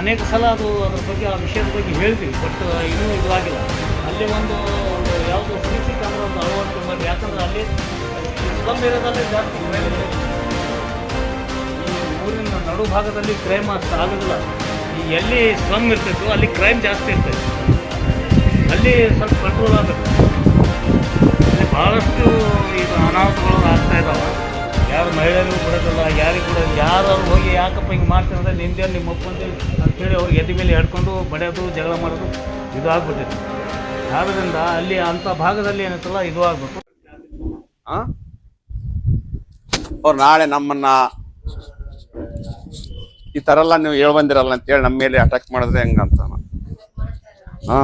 ಅನೇಕ ಸಲ ಅದು ಅದ್ರ ಬಗ್ಗೆ, ಆ ವಿಷಯದ ಬಗ್ಗೆ ಹೇಳ್ತೀವಿ ಬಟ್ ಇನ್ನೂ ಇದಾಗಿಲ್ಲ ಅಲ್ಲಿ ಒಂದು ಒಂದು ಯಾವುದು ಸಿ ಸಿ ಕ್ಯಾಮ್ರಾ ಒಂದು ಅಳವಡಿಕೆ ಮಾಡಿ, ಯಾಕಂದ್ರೆ ಅಲ್ಲಿ ಸ್ಲಮ್ ಏರಿಯಾದಲ್ಲೇ ಜಾಸ್ತಿ ಕ್ರೈಮ್ ಇದೆ. ಈ ಊರಿನ ನಡು ಭಾಗದಲ್ಲಿ ಕ್ರೈಮ್ ಅಷ್ಟು ಆಗೋದಿಲ್ಲ. ಈ ಎಲ್ಲಿ ಸ್ಲಮ್ ಇರ್ತಿತ್ತು, ಅಲ್ಲಿ ಕ್ರೈಮ್ ಜಾಸ್ತಿ ಇರ್ತೈತೆ ಅಲ್ಲಿ ಸ್ವಲ್ಪ ಕಂಟ್ರೋಲ್ ಆಗುತ್ತೆ ಅಲ್ಲಿ ಭಾಳಷ್ಟು ಈಗ ಅನಾಹುತಗಳು ಆಗ್ತಾ ಇದ್ದಾವೆ ಯಾರು ಮಹಿಳೆಯರಿಗೂ ಬಿಡೋದಿಲ್ಲ ಯಾರಿಗೂ ಕೂಡ ಯಾರು ಅವ್ರು ಹೋಗಿ ಯಾಕಪ್ಪ ಹಿಂಗೆ ಮಾಡ್ತಿರೋದ್ರೆ ನಿಂದೆ ನಿಮ್ಮ ಅಪ್ಪಂದು ಅಂತೇಳಿ ಅವ್ರಿಗೆ ಎದೆ ಮೇಲೆ ಹಿಡ್ಕೊಂಡು ಬಡಿಯೋದು, ಜಗಳ ಮಾಡೋದು, ಇದು ಆಗ್ಬಿಟ್ಟಿದೆ. ಆದ್ದರಿಂದ ಅಲ್ಲಿ ಅಂಥ ಭಾಗದಲ್ಲಿ ಏನೈತಲ್ಲ, ಇದು ಆಗಬೇಕು ಆ? ಅವ್ರು ನಾಳೆ ನಮ್ಮನ್ನ ಈ ಥರ ಎಲ್ಲ ನೀವು ಹೇಳ್ಬಂದಿರಲ್ಲ ಅಂತೇಳಿ ನಮ್ಮ ಮೇಲೆ ಅಟ್ಯಾಕ್ ಮಾಡಿದ್ರೆ ಹೆಂಗಂತ ಹಾ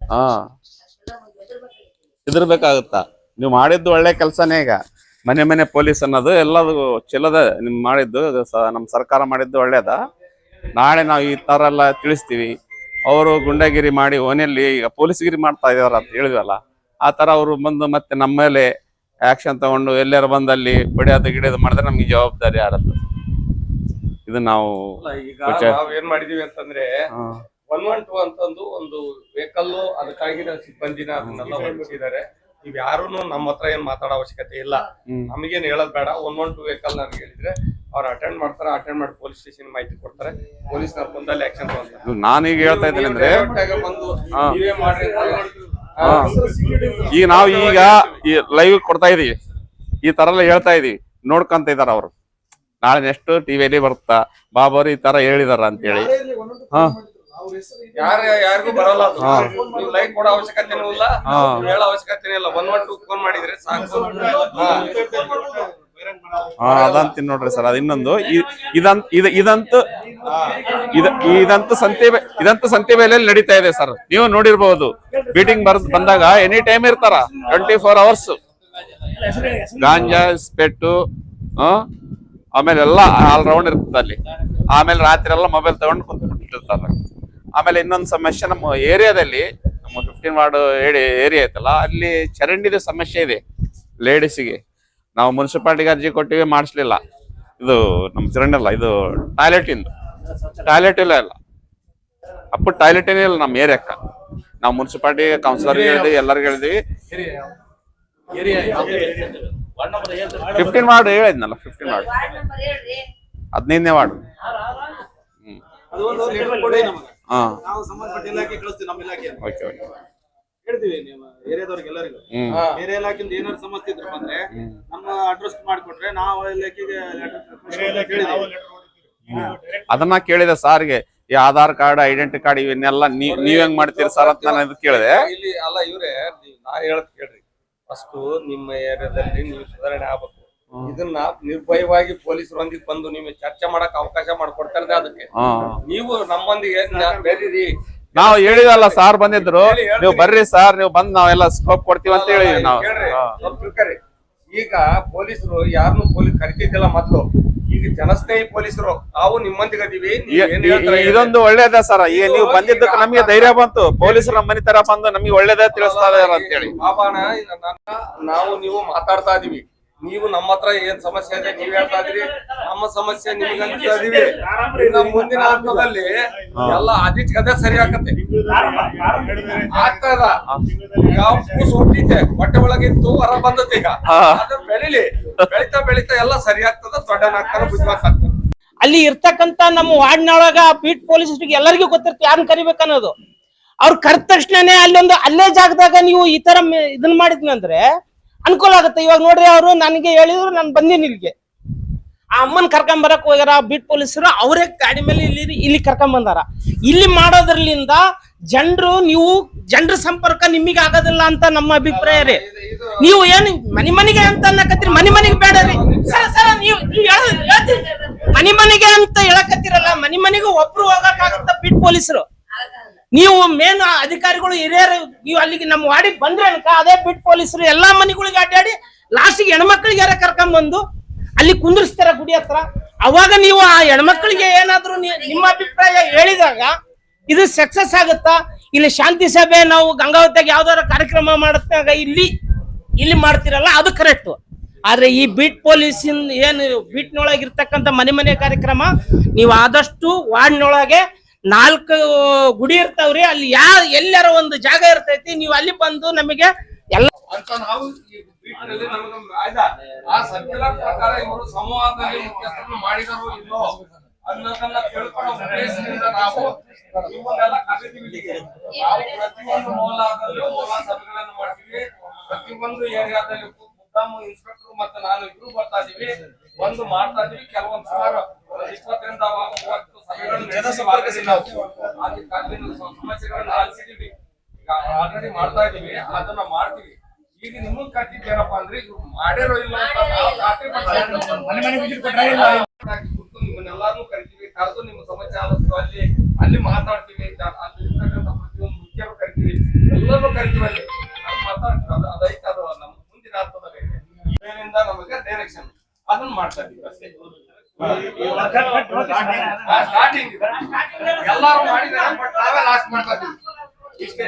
ಹಾ ಹೆದರ್ಬೇಕಾಗುತ್ತಾ? ನೀವು ಮಾಡಿದ್ದು ಒಳ್ಳೆ ಕೆಲಸನೇ ಈಗ. ಮನೆ ಮನೆ ಪೊಲೀಸ್ ಅನ್ನೋದು ಎಲ್ಲದು ಚೆಲ್ಲದ ನಿಮ್ ಮಾಡಿದ್ದು ನಮ್ ನಮ್ಮ ಸರ್ಕಾರ ಮಾಡಿದ್ದು ಒಳ್ಳೇದ. ನಾಳೆ ನಾವು ಈ ತರ ಎಲ್ಲ ತಿಳಿಸ್ತೀವಿ. ಅವರು ಗುಂಡಗಿರಿ ಮಾಡಿ ಓನೆಯಲ್ಲಿ ಈಗ ಪೊಲೀಸ್ಗಿರಿ ಮಾಡ್ತಾ ಇದಾರ ಅಂತ ಹೇಳಿದ್ವಲ್ಲ ಆ ತರ ಅವರು ಬಂದು ಮತ್ತೆ ನಮ್ಮ ಮೇಲೆ ಆಕ್ಷನ್ ತಗೊಂಡು ಎಲ್ಲಾರು ಬಂದಲ್ಲಿ ಬಡಿಯೋದು ಗಿಡಿಯೋದು ಮಾಡಿದ್ರೆ ನಮ್ಗೆ ಜವಾಬ್ದಾರಿ ಯಾರತ್ತ ಇದು ನಾವು ಈಗ ಓಕೆ. ನಾವ್ ಏನ್ ಮಾಡಿದೀವಿ ಅಂತಂದ್ರೆ ಒನ್ ಒನ್ ಟು ಅಂತಂದು ಒಂದು ವೆಹಿಕಲ್ ಅದಕ್ಕಾಗಿನ ಸಿಬ್ಬಂದಿನ ಅದನ್ನೆಲ್ಲ ನೀವ್ ಯಾರು ನಮ್ಮ ಹತ್ರ ಏನ್ ಮಾತಾಡೋ ಅವಶ್ಯಕತೆ ಇಲ್ಲ. ನಮಗೇನ್ ಹೇಳೋದ್ ಬೇಡ. ಒನ್ ಒನ್ ಟು ವೆಹಿಕಲ್ ನನ್ಗೆ ಹೇಳಿದ್ರೆ ಅವ್ರು ಅಟೆಂಡ್ ಮಾಡ್ತಾರೆ ಅಟೆಂಡ್ ಮಾಡಿ ಪೊಲೀಸ್ ಸ್ಟೇಷನ್ ಮಾಹಿತಿ ಕೊಡ್ತಾರೆ. ಪೊಲೀಸ್ ಬಂದಲ್ಲಿ ಆಕ್ಷನ್ ತಗೊಂತಾರೆ ನಾನೀಗ ಹೇಳ್ತಾ ಇದ್ದೀನಿ ಅಂದ್ರೆ ಈ direct ಬಂದು ಹಾ. ನೀವೇ ಮಾಡ್ರಿ ಅಂತ ಹಾ. ಈಗ ನಾವು ಈಗ ಈ ಲೈವ್ ಕೊಡ್ತಾ ಇದೀವಿ. ಈ ತರ ಎಲ್ಲ ಹೇಳ್ತಾ ಇದೀವಿ. ನೋಡ್ಕೊಂತ ಇದಾರ ಅವರು. ನಾಳೆ ನೆಕ್ಸ್ಟ್ ಟಿವಿಯಲ್ಲಿ ಬರುತ್ತಾ? ಬಾಬಾರು ಈ ತರ ಹೇಳಿದಾರ ಅಂತ ಹೇಳಿ ಹಾ. ಯಾರ ಯಾರಿಗೂ ಬರಲ್ಲ ಅದು. ಹಾ. ನೀವು ಲೈಕ್ ಕೊಡೋ ಅವಶ್ಯಕತೆ ಇಲ್ಲ. ಹಾ. ನೀವು ಹೇಳೋ ಅವಶ್ಯಕತೆನೂ ಇಲ್ಲ. ಒನ್ ಒನ್ ಟು ಫೋನ್ ಮಾಡಿದ್ರೆ ಸಾಕು. ಹಾ. ಹಾ ಅದಂತೀನಿ ನೋಡ್ರಿ ಸರ್. ಅದ ಇನ್ನೊಂದು. ಇ- ಇದಂತ ಇದ ಇದಂತೂ ಇದ ಇದಂತೂ ಸಂತೆ ಬೆ- ಇದಂತೂ ಸಂತೆ ಬೆಲೆಯಲ್ಲಿ ನಡೀತಾ ಇದೆ ಸರ್. ನೀವು ನೋಡಿರ್ಬಹುದು ಮೀಟಿಂಗ್ ಬರ್ ಬಂದಾಗ ಎನಿ ಟೈಮ್ ಇರ್ತಾರ. ಟ್ವೆಂಟಿ ಫೋರ್ ಅವರ್ಸ್ ಗಾಂಜಾ ಸ್ಪೆಟ್ಟು ಆ ಆಮೇಲೆ ಎಲ್ಲ ಆಲ್ರೌಂಡ್ ಇರ್ತದೆ ಅಲ್ಲಿ. ಆಮೇಲೆ ರಾತ್ರಿ ಎಲ್ಲ ಮೊಬೈಲ್ ತಗೊಂಡು ಕುಂತ್ಬಿಟ್ಟಿರ್ತಾರೆ ಆಮೇಲೆ ಇನ್ನೊಂದು ಸಮಸ್ಯೆ ನಮ್ಮ ಏರಿಯಾದಲ್ಲಿ, ನಮ್ಮ ಫಿಫ್ಟೀನ್ ವಾರ್ಡ್ ಏರಿಯಾ ಐತಲ್ಲ, ಅಲ್ಲಿ ಚರಂಡಿದ ಸಮಸ್ಯೆ ಇದೆ ಲೇಡೀಸಿಗೆ ನಾವು ಮುನ್ಸಿಪಾಲ್ಟಿಗೆ ಅರ್ಜಿ ಕೊಟ್ಟಿವಿ, ಮಾಡಿಸ್ಲಿಲ್ಲ. ಇದು ನಮ್ಮ ಚರಂಡಿ ಅಲ್ಲ ಇದು ಟಾಯ್ಲೆಟ್ ಇಂದು. ಟಾಯ್ಲೆಟ್ ಇಲ್ಲ ಇಲ್ಲ ಅಪ್ಪ ಟಾಯ್ಲೆಟ್ ಏನೇ ಇಲ್ಲ ನಮ್ಮ ಏರಿಯಾಕ್ಕ. ನಾವು ಮುನ್ಸಿಪಾಲ್ಟಿ ಕೌನ್ಸಿಲರ್ ಹೇಳಿದ್ವಿ, ಎಲ್ಲರಿಗೂ ಹೇಳಿದ್ವಿ. ಫಿಫ್ಟೀನ್ ವಾರ್ಡ್ ಹೇಳಿದ್ನಲ್ಲ ಫಿಫ್ಟೀನ್ ವಾರ್ಡ್ ಹದಿನೈದನೇ ವಾರ್ಡ್ ಹ್ಮ್. ಹಾ. ನಾವು ಸಂಬಂಧಪಟ್ಟ ಇಲಾಖೆ ಕಳಿಸ್ತೀವಿ ನಮ್ಮ ಇಲಾಖೆ ಓಕೆ ಓಕೆ. ಹೇಳ್ತೀವಿ ನೀವು ಏರಿಯಾದವ್ರಿಗೆ ಎಲ್ಲರಿಗೂ. ಹ್ಮ್. ಬೇರೆ ಇಲಾಖೆಯಿಂದ ಏನಾದ್ರು ಸಮಸ್ಯೆ ಇದ್ರು ಬಂದ್ರೆ ನಮ್ಮ ಅಡ್ರೆಸ್ ಮಾಡಿಕೊಟ್ರೆ ನಾವು ಇಲಾಖೆಗೆ ಅದನ್ನ ಕೇಳಿದೆ ಸಾರ್ಗೆ. ಈ ಆಧಾರ್ ಕಾರ್ಡ್ ಐಡೆಂಟಿ ಕಾರ್ಡ್ ಇವನ್ನೆಲ್ಲ ನೀವ್ ನೀವ್ ಹೆಂಗ್ ಮಾಡ್ತೀರಿ ಸರ್ ಅಂತ ನಾನು ಇದು ಕೇಳಿದೆ. ಇಲ್ಲಿ ಅಲ್ಲ ಇವ್ರೆ ನೀವ್- ನಾ ಹೇಳದ್ ಕೇಳ್ರಿ. ಫಸ್ಟ್ ನಿಮ್ಮ ಏರಿಯಾದಲ್ಲಿ ನೀವು ಸುಧಾರಣೆ ಆಗ್ಬೇಕು. ಇದನ್ನ ನಿರ್ಭಯವಾಗಿ ಪೊಲೀಸರೊಂದಿಗೆ ಬಂದು ನಿಮಗೆ ಚರ್ಚೆ ಮಾಡಕ್ ಅವಕಾಶ ಮಾಡ್ಕೊಡ್ತಾರೆ ಅದಕ್ಕೆ ನೀವು ನಮ್ಮೊಂದಿಗೆ ಬೇರೆ ಬೆರೀರಿ ನಾವು ಹೇಳಿದಲ್ಲ ಸಾರ್ ಬಂದಿದ್ರು ನೀವು ಬರ್ರಿ ಸಾರ್ ನೀವು ಬಂದ್ ನಾವೆಲ್ಲ ಸ್ಕೋಪ್ ಕೊಡ್ತೀವಿ ಅಂತ ಹೇಳಿ ನಾವು ತಿಳ್ಕೊರಿ. ಈಗ ಪೊಲೀಸರು ಯಾರನ್ನು ಪೊಲೀಸ್ ಕರಿತಿದ್ದಿಲ್ಲ ಮೊದ್ಲು ಈಗ ಜನಸ್ನೇಹಿ ಪೊಲೀಸರು ನಾವು ನಿಮ್ಮೊಂದಿಗೆ ಅದೀವಿ ನೀವ್ ಈ- ಏನ್ ಈ- ಹೇಳ್ತೀರಾ ಹೇಳಿ. ಇದೊಂದು ಒಳ್ಳೇದ ಸರ್ ಈಗ ನೀವು ಬಂದಿದ್ದಕ್ಕೆ ನಮಗೆ ಧೈರ್ಯ ಬಂತು ಪೊಲೀಸರು ನಮ್ಮ ಮನೆ ತರ ಬಂದು ನಮಗೆ ಒಳ್ಳೇದ ತಿಳಿಸ್ತಾ ಇದಾರ ಅಂತ ಹೇಳಿ ಬಾಬಾನ ಈಗ ನಾವು ನೀವು ಮಾತಾಡ್ತಾ ಇದೀವಿ ನೀವು ನಮ್ಮ ಹತ್ರ ಏನ್ ಸಮಸ್ಯೆ ಇದೆ ನೀವ್ ಹೇಳ್ತಾ ಇದೀರಿ ನಮ್ಮ ಸಮಸ್ಯೆ ನಿಮ್ಗೆ ಇದೀವಿ ಇನ್ನು ಮುಂದಿನ ಹಂತದಲ್ಲಿ ಎಲ್ಲ ಆದಿತ್ ಕದೆ ಸರಿ ಆಗತ್ತೆ ಆಗ್ತಾ ಇದೆ ಯಾವ ಕೂಸು ಹುಟ್ಟಿದ್ದೆ. ಹೊಟ್ಟೆ ಒಳಗಿತ್ತು ಹೊರ ಬಂದತ್ತೆ ಈಗ. ಅದು ಬೆಳಿಲಿ. ಬೆಳಿತಾ ಬೆಳಿತಾ ಎಲ್ಲ ಸರಿ ಆಗ್ತದ. ದೊಡ್ಡನಾಗ್ತಾರ ಬುದ್ಧಿವಂತ ಆಗ್ತಾರ ಅಲ್ಲಿ ಇರ್ತಕ್ಕಂತ ನಮ್ಮ ವಾರ್ಡ್ನೊಳಗ ಪೀಟ್ ಪೊಲೀಸ್ ಎಲ್ಲರಿಗೂ ಗೊತ್ತಿರುತ್ತೆ ಯಾರನ್ನ ಕರಿಬೇಕನ್ನೋದು. ಅವ್ರು ಕರೆದ ತಕ್ಷಣನೇ ಅಲ್ಲೊಂದು ಅಲ್ಲೇ ಜಾಗದಾಗ ನೀವು ಈ ತರ ಇದನ್ ಇದನ್ನ ಮಾಡಿದ್ನಿ ಅಂದ್ರೆ ಅನುಕೂಲ ಆಗುತ್ತೆ. ಇವಾಗ ನೋಡ್ರಿ ಅವರು ನನಗೆ ಹೇಳಿದ್ರು, ನಾನು ಬಂದೀನಿ ಇಲ್ಲಿಗೆ. ಆ ಅಮ್ಮನ್ ಕರ್ಕೊಂಡ್ ಬರಕ್ ಹೋಗ್ಯಾರ, ಬಿಟ್ ಪೊಲೀಸರು, ಅವರೇ ಗಾಡಿ ಮೇಲೆ ಇಲ್ಲಿ ಇಲ್ಲಿ ಕರ್ಕೊಂಡ್ ಬಂದಾರ. ಇಲ್ಲಿ ಮಾಡೋದ್ರಲ್ಲಿಂದ ಜನರು, ನೀವು ಜನರ ಸಂಪರ್ಕ ನಿಮಗೆ ಆಗೋದಿಲ್ಲ ಅಂತ ನಮ್ಮ ಅಭಿಪ್ರಾಯ ರೀ. ನೀವು ಏನು ಮನಿ ಮನಿಗೆ ಅಂತ ಅನ್ನಕತ್ತೀರಿ? ಮನಿ ಮನೆಗೆ ಬೇಡ ರೀ. ನೀವು. ಮನಿ ಮನಿಗೆ ಅಂತ ಹೇಳಕತ್ತಿರಲ್ಲ, ಮನಿ ಮನಿಗೆ ಒಬ್ರು ಹೋಗಕ್ ಆಗುತ್ತ ಬಿಟ್ ಪೊಲೀಸರು? ನೀವು ಮೇನ್ ಅಧಿಕಾರಿಗಳು, ಹಿರಿಯರು, ನೀವು ಅಲ್ಲಿಗೆ ನಮ್ಮ ವಾರ್ಡಿಗೆ ಬಂದ್ರೆ ಅನ್ಕ, ಅದೇ ಬಿಟ್ ಪೊಲೀಸರು ಎಲ್ಲಾ ಮನೆಗಳಿಗೆ ಅಡ್ಡಾಡಿ ಲಾಸ್ಟಿಗೆ ಹೆಣ್ಮಕ್ಳಿಗೆ ಯಾರ ಕರ್ಕೊಂಡ್ ಬಂದು ಅಲ್ಲಿ ಕುಂದಿರ್ಸ್ತಾರ ಗುಡಿ ಹತ್ರ. ಅವಾಗ ನೀವು ಆ ಹೆಣ್ಮಕ್ಳಿಗೆ ಏನಾದ್ರು ನಿಮ್ಮ ಅಭಿಪ್ರಾಯ ಹೇಳಿದಾಗ ಇದು ಸಕ್ಸಸ್ ಆಗುತ್ತಾ? ಇಲ್ಲಿ ಶಾಂತಿ ಸಭೆ, ನಾವು ಗಂಗಾವತಿಯಾಗ ಯಾವ್ದಾರ ಕಾರ್ಯಕ್ರಮ ಮಾಡುತ್ತಾಗ ಇಲ್ಲಿ ಇಲ್ಲಿ ಮಾಡ್ತಿರಲ್ಲ, ಅದು ಕರೆಕ್ಟ್ ಆದ್ರೆ ಈ ಬೀಟ್ ಪೊಲೀಸ್ ಏನು ಬೀಟ್ನೊಳಗೆ ಇರ್ತಕ್ಕಂಥ ಮನೆ ಮನೆ ಕಾರ್ಯಕ್ರಮ, ನೀವು ಆದಷ್ಟು ವಾರ್ಡ್ನೊಳಗೆ ನಾಲ್ಕು ಗುಡಿ ಇರ್ತಾವ್ರಿ, ಅಲ್ಲಿ ಯಾ, ಎಲ್ಲಾರ ಒಂದು ಜಾಗ ಇರ್ತೈತಿ, ನೀವು ಅಲ್ಲಿ ಬಂದು ನಮಗೆ ಎಲ್ಲ ನಾವು ಈ ಇಲ್ಲೋ ಅನ್ನೋದನ್ನ ನಾವು ಪ್ರತಿಯೊಂದು ಮೌಲಾ ಸಭೆಗಳನ್ನು ಪ್ರತಿಯೊಂದು ಒಂದು ಮಾಡ್ತಾ ಇದೀವಿ. ಕೆಲವೊಂದು ಇಪ್ಪತ್ತರಿಂದ ಮೂವತ್ತು ಸಭೆಗಳನ್ನು ಅದಕ್ಕೆ ಅಲ್ಲಿನ ಸಮಸ್ಯೆಗಳನ್ನ ಆಲಿಸಿದೀವಿ. ಈಗ ಆಲ್ರೆಡಿ ಮಾಡ್ತಾ ಇದೀವಿ ಅದನ್ನ ಮಾಡ್ತೀವಿ. ಈಗ ನಿಮಗ್ ಅಂದ್ರೆ ಇವ್ರು ಇಲ್ಲ. ನಿಮ್ಮನ್ನೆಲ್ಲಾರು ಕರಿತೀವಿ ಕರೆದು ನಿಮ್ಮ ಸಮಸ್ಯೆ ಅಲ್ಲಿ ಅಲ್ಲಿ ಮಾತಾಡ್ತೀವಿ. ಅಲ್ಲಿ ಇರ್ತಕ್ಕಂಥ ಪ್ರತಿಯೊಂದು ಮುಖ್ಯರು ಕರಿತೀವಿ. ಎಲ್ಲರೂ ಕರಿತೀವಿ ಅಲ್ಲಿ. ನಾವು ಮಾತಾಡ್ತೀವಿ. ಅದು ಅದೈತೆ ಅದು ನಮ್ಮ ಮುಂದಿನ ನಮಗೆ ಡೈರೆಕ್ಷನ್ ಅದನ್ನ ಮಾಡ್ತಾ ಇದೀವಿ ಅಷ್ಟೇ. ಸ್ಟಾರ್ಟಿಂಗ್ ಎಲ್ಲಾರು ಬಟ್ ನಾವೇ ಲಾಸ್ಟ್ ಇಷ್ಟೇ.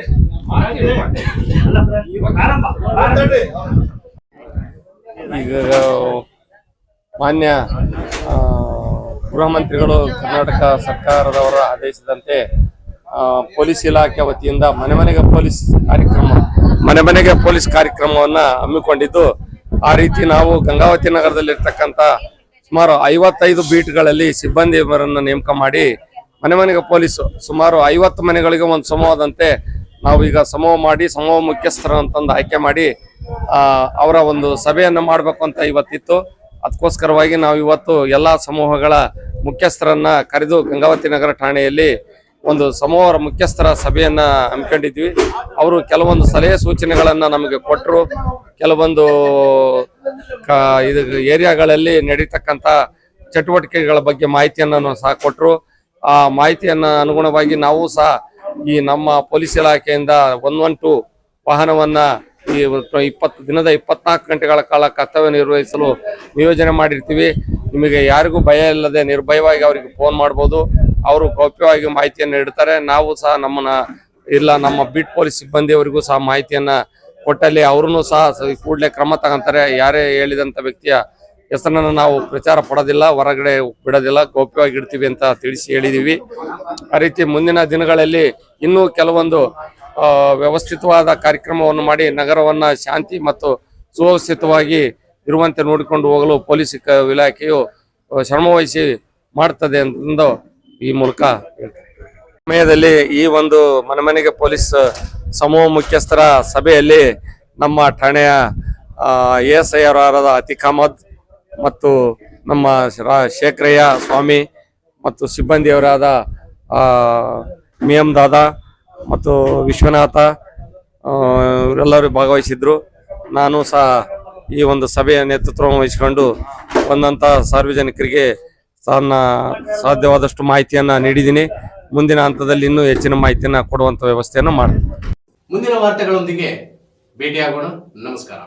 ಈಗ ಮಾನ್ಯ ಆ, ಗೃಹ ಮಂತ್ರಿಗಳು ಕರ್ನಾಟಕ ಸರ್ಕಾರದವರ ಆದೇಶದಂತೆ ಆ, ಪೊಲೀಸ್ ಇಲಾಖೆ ವತಿಯಿಂದ ಮನೆ ಮನೆಗೆ ಪೊಲೀಸ್ ಕಾರ್ಯಕ್ರಮ ಮನೆ ಮನೆಗೆ ಪೊಲೀಸ್ ಕಾರ್ಯಕ್ರಮವನ್ನ ಹಮ್ಮಿಕೊಂಡಿದ್ದು ಆ ರೀತಿ ನಾವು ಗಂಗಾವತಿ ನಗರದಲ್ಲಿರ್ತಕ್ಕಂಥ ಸುಮಾರು ಐವತ್ತೈದು ಬೀಟ್ಗಳಲ್ಲಿ ಸಿಬ್ಬಂದಿಯವರನ್ನು ನೇಮಕ ಮಾಡಿ ಮನೆ ಮನೆಗೆ ಪೊಲೀಸ್ ಸುಮಾರು ಐವತ್ತು ಮನೆಗಳಿಗೆ ಒಂದು ಸಮೂಹದಂತೆ ನಾವು ಈಗ ಸಮೂಹ ಮಾಡಿ, ಸಮೂಹ ಮುಖ್ಯಸ್ಥರ ಅಂತಂದು ಆಯ್ಕೆ ಮಾಡಿ ಅವರ ಒಂದು ಸಭೆಯನ್ನು ಮಾಡಬೇಕು ಅಂತ ಇವತ್ತಿತ್ತು. ಅದಕ್ಕೋಸ್ಕರವಾಗಿ ನಾವು ಇವತ್ತು ಎಲ್ಲಾ ಸಮೂಹಗಳ ಮುಖ್ಯಸ್ಥರನ್ನ ಕರೆದು ಗಂಗಾವತಿ ನಗರ ಠಾಣೆಯಲ್ಲಿ ಒಂದು ಸಮೂಹರ ಮುಖ್ಯಸ್ಥರ ಸಭೆಯನ್ನ ಹಮ್ಮಿಕೊಂಡಿದ್ವಿ. ಅವರು ಕೆಲವೊಂದು ಸಲಹೆ ಸೂಚನೆಗಳನ್ನ ನಮಗೆ ಕೊಟ್ಟರು ಕೆಲವೊಂದು ಇದು ಏರಿಯಾಗಳಲ್ಲಿ ನಡೀತಕ್ಕಂಥ ಚಟುವಟಿಕೆಗಳ ಬಗ್ಗೆ ಮಾಹಿತಿಯನ್ನು ಸಹ ಕೊಟ್ಟರು ಆ ಮಾಹಿತಿಯನ್ನ ಅನುಗುಣವಾಗಿ ನಾವು ಸಹ ಈ ನಮ್ಮ ಪೊಲೀಸ್ ಇಲಾಖೆಯಿಂದ ಒನ್ ಒನ್ ಟು ವಾಹನವನ್ನ ಈ ಇಪ್ಪತ್ತು, ದಿನದ ಇಪ್ಪತ್ನಾಲ್ಕು ಗಂಟೆಗಳ ಕಾಲ ಕರ್ತವ್ಯ ನಿರ್ವಹಿಸಲು ನಿಯೋಜನೆ ಮಾಡಿರ್ತೀವಿ. ನಿಮಗೆ ಯಾರಿಗೂ ಭಯ ಇಲ್ಲದೆ ನಿರ್ಭಯವಾಗಿ ಅವರಿಗೆ ಫೋನ್ ಮಾಡ್ಬೋದು. ಅವರು ಗೌಪ್ಯವಾಗಿ ಮಾಹಿತಿಯನ್ನು ನೀಡ್ತಾರೆ. ನಾವು ಸಹ ನಮ್ಮನ್ನ, ಇಲ್ಲ ನಮ್ಮ ಬೀಟ್ ಪೊಲೀಸ್ ಸಿಬ್ಬಂದಿಯವರಿಗೂ ಸಹ ಮಾಹಿತಿಯನ್ನ ಕೊಟ್ಟಲ್ಲಿ ಅವ್ರೂ ಸಹ ಕೂಡಲೇ ಕ್ರಮ ತಗೊಂತಾರೆ. ಯಾರೇ ಹೇಳಿದಂತ ವ್ಯಕ್ತಿಯ ಹೆಸರನ್ನು ನಾವು ಪ್ರಚಾರ ಪಡೋದಿಲ್ಲ, ಹೊರಗಡೆ ಬಿಡೋದಿಲ್ಲ, ಗೌಪ್ಯವಾಗಿ ಇಡ್ತೀವಿ ಅಂತ ತಿಳಿಸಿ ಹೇಳಿದೀವಿ. ಆ ರೀತಿ ಮುಂದಿನ ದಿನಗಳಲ್ಲಿ ಇನ್ನೂ ಕೆಲವೊಂದು ವ್ಯವಸ್ಥಿತವಾದ ಕಾರ್ಯಕ್ರಮವನ್ನು ಮಾಡಿ ನಗರವನ್ನ ಶಾಂತಿ ಮತ್ತು ಸುವ್ಯವಸ್ಥಿತವಾಗಿ ಇರುವಂತೆ ನೋಡಿಕೊಂಡು ಹೋಗಲು ಪೊಲೀಸ್ ಇಲಾಖೆಯು ಶ್ರಮವಹಿಸಿ ಮಾಡ್ತದೆ ಅಂತಂದು ಈ ಮೂಲಕ ಸಮಯದಲ್ಲಿ ಈ ಒಂದು ಮನೆ ಮನೆಗೆ ಪೊಲೀಸ್ ಸಮೂಹ ಮುಖ್ಯಸ್ಥರ ಸಭೆಯಲ್ಲಿ ನಮ್ಮ ಠಾಣೆಯ ಎ ಎಸ್ ಐ ಅವರಾದ ಅತಿಕ್ ಅಹಮದ್ ಮತ್ತು ನಮ್ಮ ಶೇಖರಯ್ಯ ಸ್ವಾಮಿ ಮತ್ತು ಸಿಬ್ಬಂದಿಯವರಾದ ಮಿಯಂ ದಾದಾ ಮತ್ತು ವಿಶ್ವನಾಥ ಇವರೆಲ್ಲರೂ ಭಾಗವಹಿಸಿದ್ರು. ನಾನು ಸಹ ಈ ಒಂದು ಸಭೆಯ ನೇತೃತ್ವ ವಹಿಸಿಕೊಂಡು ಬಂದಂಥ ಸಾರ್ವಜನಿಕರಿಗೆ ತನ್ನ ಸಾಧ್ಯವಾದಷ್ಟು ಮಾಹಿತಿಯನ್ನ ನೀಡಿದ್ದೀನಿ. ಮುಂದಿನ ಹಂತದಲ್ಲಿ ಇನ್ನೂ ಹೆಚ್ಚಿನ ಮಾಹಿತಿಯನ್ನ ಕೊಡುವಂತ ವ್ಯವಸ್ಥೆಯನ್ನು ಮಾಡ್ತೀನಿ. ಮುಂದಿನ ವಾರ್ತೆಗಳೊಂದಿಗೆ ಭೇಟಿಯಾಗೋಣ. ನಮಸ್ಕಾರ.